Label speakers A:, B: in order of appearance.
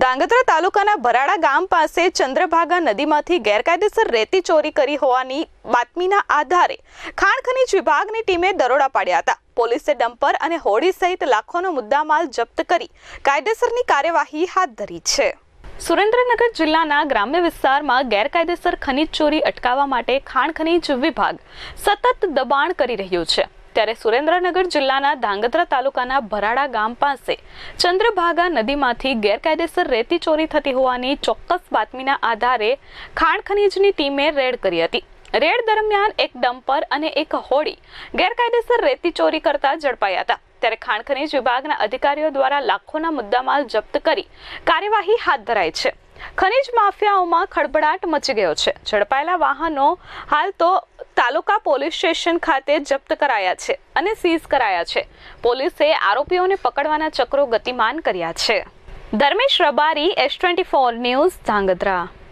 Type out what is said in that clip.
A: ધાંગધ્રા તાલુકાના ભરાડા ગામ પાસે ચંદ્રભાગા નદીમાંથી ગેરકાયદેસર રેતી ચોરી કરી હોવાની બાતમીના આધારે ખાણ ખનીજ વિભાગની ટીમે દરોડા પાડ્યા હતા. પોલીસે ડમ્પર અને હોડી સહિત લાખોનો મુદ્દામાલ જપ્ત કરી કાયદેસરની કાર્યવાહી હાથ ધરી છે. સુરેન્દ્રનગર જિલ્લાના ગ્રામ્ય વિસ્તારમાં ગેરકાયદેસર ખનીજ ચોરી અટકાવવા માટે ખાણ ખનીજ વિભાગ સતત દબાણ કરી રહ્યું છે. ત્યારે સુરેન્દ્રનગર જિલ્લાના ધાંગધ્રા તાલુકાના ભરાડા ગામ પાસે ચંદ્રભાગા નદીમાંથી ગેરકાયદેસર રેતી ચોરી થતી હોવાની ચોક્કસ બાતમીના આધારે ખાણ ખનીજની ટીમે રેડ કરી હતી. રેડ દરમિયાન એક ડમ્પર અને એક હોડી ગેરકાયદેસર રેતી ચોરી કરતા ઝડપાયા હતા. ત્યારે ખાણ ખનીજ વિભાગના અધિકારીઓ દ્વારા લાખોના મુદ્દામાલ જપ્ત કરી કાર્યવાહી હાથ ધરાઈ છે. ખનીજ માફિયાઓમાં ખળભળાટ મચી ગયો છે. ઝડપાયેલા વાહનો હાલ તો તાલુકા પોલીસ સ્ટેશન ખાતે જપ્ત કરાયા છે અને સીઝ કરાયા છે. પોલીસે આરોપીઓને પકડવાના ચક્રો ગતિમાન કર્યા છે. Dharmesh Rabari S twenty four news, Dhangadhra.